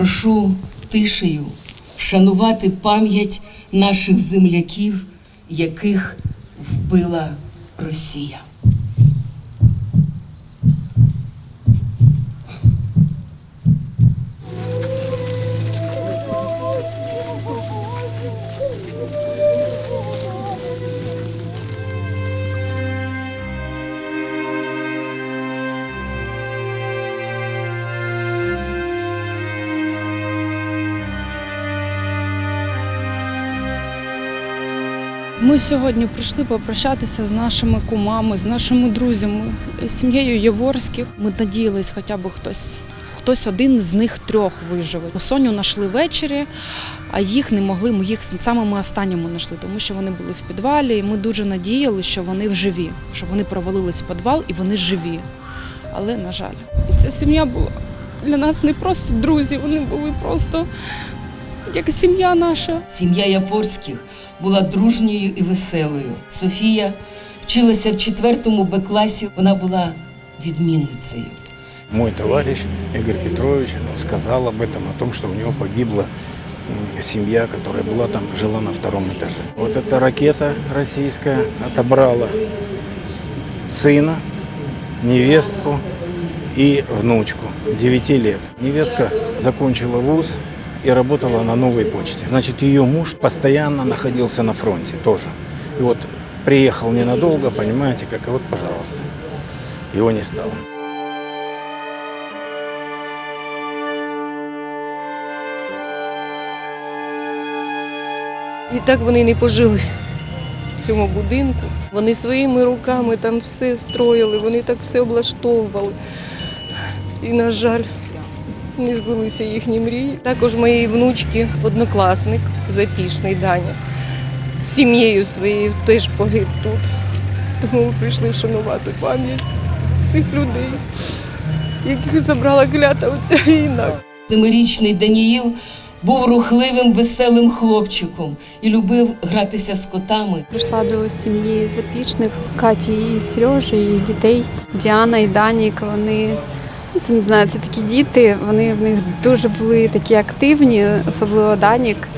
Прошу тишею вшанувати пам'ять наших земляків, яких вбила Росія. Ми сьогодні прийшли попрощатися з нашими кумами, з нашими друзями, сім'єю Єворських. Ми надіялись, хоча б хтось, хтось один з них трьох виживе. Соню знайшли ввечері, а їх не могли. Ми їх самими останніми знайшли, тому що вони були в підвалі. І ми дуже надіялися, що вони вживі, що вони провалились в підвал і вони живі. Але на жаль, ця сім'я була для нас не просто друзі, вони були просто як сім'я наша. Сім'я Яворських була дружньою і веселою. Софія вчилася в четвертому Б класі. Вона була відмінницею. Мой товарищ Игорь Петрович ну, сказал об этом, о том, что у него погибла м, семья, которая была там, жила на втором этаже. Вот эта ракета российская отобрала сына, невестку и внучку 9 лет. Невестка закончила вуз и работала на новой почте. Значит, ее муж постоянно находился на фронте тоже. И вот приехал ненадолго, понимаете, как и вот, пожалуйста, его не стало. І так вони не пожили в цьому будинку. Вони своїми руками там все строїли, вони так все облаштовували. І, на жаль, не збулися їхні мрії. Також моєї внучки однокласник запішний Даня з сім'єю своєю теж погиб тут. Тому ми прийшли вшанувати пам'ять цих людей, яких забрала клята оця війна. Семирічний Даніїл був рухливим, веселим хлопчиком і любив гратися з котами. Прийшла до сім'ї запічних Каті і Сережі, і дітей. Діана і Данік. Вони це не знаю, це такі діти. Вони в них дуже були такі активні, особливо Данік.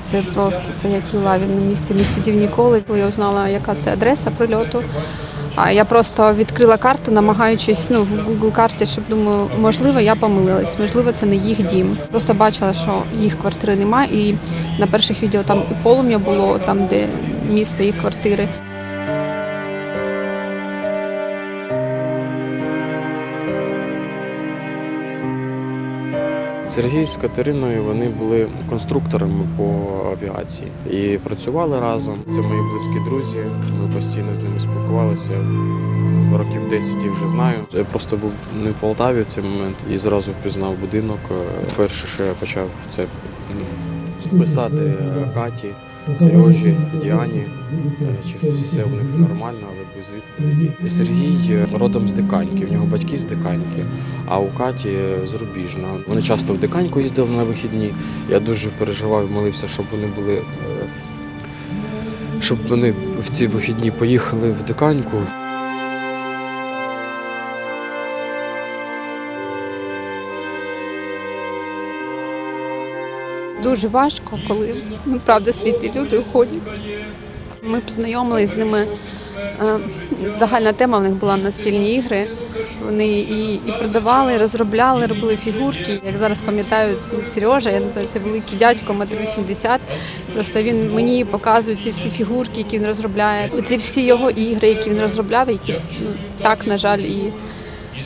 Це просто це як юла. Він на місці не сидів ніколи. Коли я узнала, яка це адреса прильоту. А я просто відкрила карту, намагаючись ну, в Google карті, щоб думаю, можливо, я помилилась, можливо, це не їх дім. Просто бачила, що їх квартири немає, і на перших відео там і полум'я було, там, де місце їх квартири. Сергій з Катериною вони були конструкторами по авіації і працювали разом. Це мої близькі друзі. Ми постійно з ними спілкувалися. Років 10 я вже знаю. Я просто був не в Полтаві в цей момент і зразу впізнав будинок. Перше, що я почав, це писати е, Каті, Сережі, Діані, чи все в них нормально, але без відповіді. Сергій е, родом з Диканьки, в нього батьки з Диканьки, а у Каті зрубіжна. Вони часто в Диканьку їздили на вихідні. Я дуже переживав молився, щоб вони були. е, Щоб вони в ці вихідні поїхали в Диканьку. Дуже важко, коли ну, правда світлі люди уходять. Ми познайомилися з ними. е, Загальна тема в них була настільні ігри. Вони і, і продавали, і розробляли, робили фігурки. Як зараз пам'ятаю, Сережа, я не це великий дядько, метр 80. Просто він мені показує ці всі фігурки, які він розробляє. Оці всі його ігри, які він розробляв, які ну, так, на жаль, і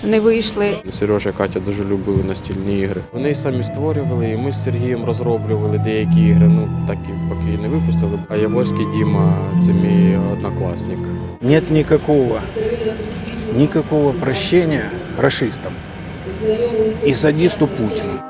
не вийшли. Сережа і Катя дуже любили настільні ігри. Вони самі створювали, і ми з Сергієм розроблювали деякі ігри. Ну так і поки не випустили. А Яворський Діма це мій однокласник. Нет никакого, никакого прощения расистам и садисту Путину.